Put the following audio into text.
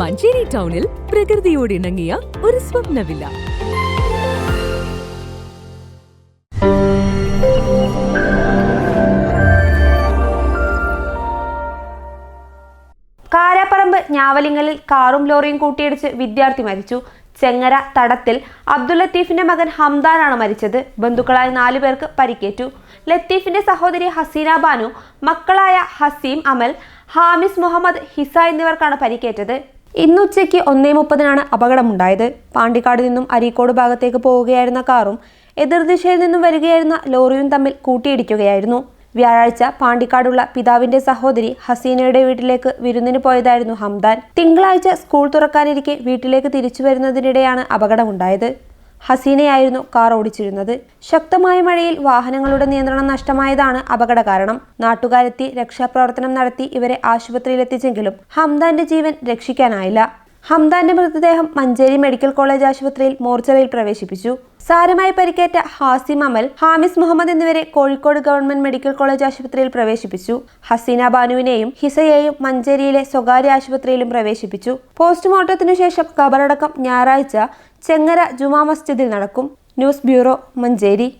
മഞ്ചേരി ടൗണിൽ പ്രകൃതിയോട് ഇണങ്ങിയ ഒരു സ്വപ്ന വില്ല കാരാപ്പറമ്പ് ഞാവലിങ്ങലിൽ കാറും ലോറിയും കൂട്ടിയിടിച്ച് വിദ്യാർത്ഥി മരിച്ചു. ചെങ്ങര തടത്തിൽ അബ്ദുൽ ലത്തീഫിന്റെ മകൻ ഹംദാനാണ് മരിച്ചത്. ബന്ധുക്കളായ നാലു പേർക്ക് പരിക്കേറ്റു. ലത്തീഫിന്റെ സഹോദരി ഹസീന ബാനു മക്കളായ ഹസീം അമൽ ഹാമിസ് മുഹമ്മദ് ഹിസ എന്നിവർക്കാണ് പരിക്കേറ്റത്. ഇന്ന് ഉച്ചയ്ക്ക് ഒന്നേ മുപ്പതിനാണ് അപകടമുണ്ടായത്. പാണ്ടിക്കാട് നിന്നും അരീക്കോട് ഭാഗത്തേക്ക് പോവുകയായിരുന്ന കാറും എതിർദിശയിൽ നിന്നും വരികയായിരുന്ന ലോറിയും തമ്മിൽ കൂട്ടിയിടിക്കുകയായിരുന്നു. വ്യാഴാഴ്ച പാണ്ടിക്കാടുള്ള പിതാവിന്റെ സഹോദരി ഹസീനയുടെ വീട്ടിലേക്ക് വിരുന്നിന് പോയതായിരുന്നു ഹംദാൻ. തിങ്കളാഴ്ച സ്കൂൾ തുറക്കാനിരിക്കെ വീട്ടിലേക്ക് തിരിച്ചു വരുന്നതിനിടെയാണ് അപകടമുണ്ടായത്. ഹസീനയായിരുന്നു കാർ ഓടിച്ചിരുന്നത്. ശക്തമായ മഴയിൽ വാഹനങ്ങളുടെ നിയന്ത്രണം നഷ്ടമായതാണ് അപകട കാരണം. നാട്ടുകാരെത്തി രക്ഷാപ്രവർത്തനം നടത്തി ഇവരെ ആശുപത്രിയിലെത്തിച്ചെങ്കിലും ഹംദാന്റെ ജീവൻ രക്ഷിക്കാനായില്ല. ഹംദാന്റെ മൃതദേഹം മഞ്ചേരി മെഡിക്കൽ കോളേജ് ആശുപത്രിയിൽ മോർച്ചറിയിൽ പ്രവേശിപ്പിച്ചു. സാരമായി പരിക്കേറ്റ ഹാസിം അമൽ ഹാമിസ് മുഹമ്മദ് എന്നിവരെ കോഴിക്കോട് ഗവൺമെന്റ് മെഡിക്കൽ കോളേജ് ആശുപത്രിയിൽ പ്രവേശിപ്പിച്ചു. ഹസീന ബാനുവിനെയും ഹിസയെയും മഞ്ചേരിയിലെ സ്വകാര്യ ആശുപത്രിയിലും പ്രവേശിപ്പിച്ചു. പോസ്റ്റ്മോർട്ടത്തിനു ശേഷം കബറടക്കം ഞായറാഴ്ച ചെങ്ങര ജുമാ മസ്ജിദിൽ നടക്കും. News bureau Manjeri.